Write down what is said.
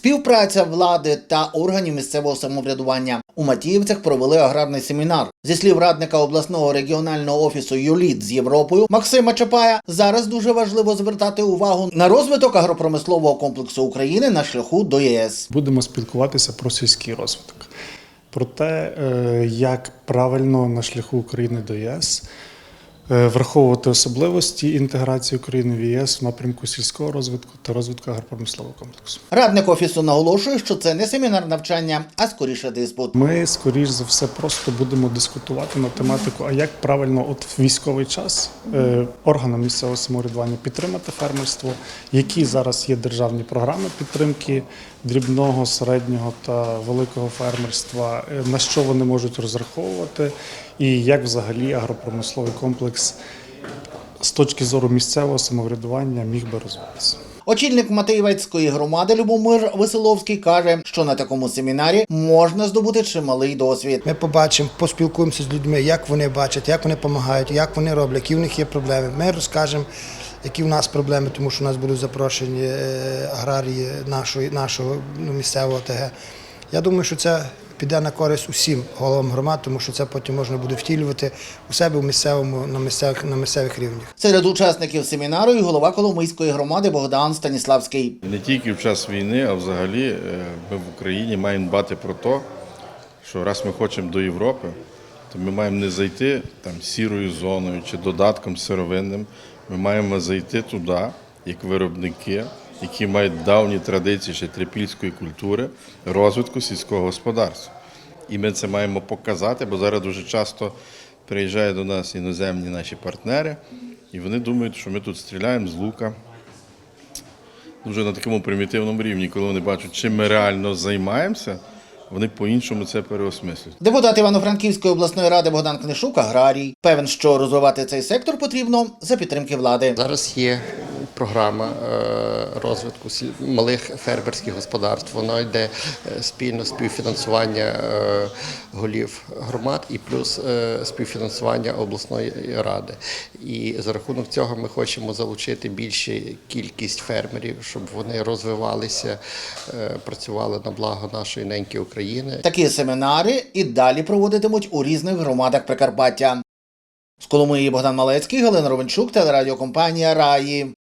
співпраця влади та органів місцевого самоврядування. У Матіївцях провели аграрний семінар. Зі слів радника обласного регіонального офісу ЮЛІТ з Європою Максима Чапая, зараз дуже важливо звертати увагу на розвиток агропромислового комплексу України на шляху до ЄС. Будемо спілкуватися про сільський розвиток, про те, е, як правильно на шляху України до ЄС враховувати особливості інтеграції України в ЄС в напрямку сільського розвитку та розвитку агропромислового комплексу. Радник офісу наголошує, що це не семінар навчання, а скоріше диспут. Ми, скоріш за все, просто будемо дискутувати на тематику, а як правильно от в військовий час е, органам місцевого самоврядування підтримати фермерство, які зараз є державні програми підтримки дрібного, середнього та великого фермерства, е, на що вони можуть розраховувати, і як взагалі агропромисловий комплекс з точки зору місцевого самоврядування міг би розвиватися. Очільник Матеєвецької громади Любомир Веселовський каже, що на такому семінарі можна здобути чималий досвід. Ми побачимо, поспілкуємося з людьми, як вони бачать, як вони допомагають, як вони роблять, які в них є проблеми. Ми розкажемо, які в нас проблеми, тому що у нас будуть запрошені е, аграрії нашої, нашого ну, місцевого ТГ. Я думаю, що це піде на користь усім головам громад, тому що це потім можна буде втілювати у себе в місцевому на місцевих на місцевих рівнях. Серед учасників семінару і голова Коломийської громади Богдан Станіславський. Не тільки в час війни, а взагалі е, ми в Україні маємо дбати про те, що раз ми хочемо до Європи, то ми маємо не зайти там сірою зоною чи додатком сировинним. Ми маємо зайти туди, як виробники, які мають давні традиції ще трипільської культури, розвитку сільського господарства. І ми це маємо показати, бо зараз дуже часто приїжджають до нас іноземні наші партнери, і вони думають, що ми тут стріляємо з лука дуже на такому примітивному рівні, коли вони бачать, чим ми реально займаємося, вони по-іншому це переосмислюють. Депутат Івано-Франківської обласної ради Богдан Книшук аграрій. Певен, що розвивати цей сектор потрібно за підтримки влади. Зараз є програма е, розвитку малих фермерських господарств. Воно йде е, спільно співфінансування е, голів громад і плюс співфінансування обласної ради. І за рахунок цього ми хочемо залучити більшу кількість фермерів, щоб вони розвивалися, працювали на благо нашої неньки України. Такі семінари і далі проводитимуть у різних громадах Прикарпаття. З Коломиї Богдан Малецький, Галина Ровенчук, телерадіокомпанія Раї.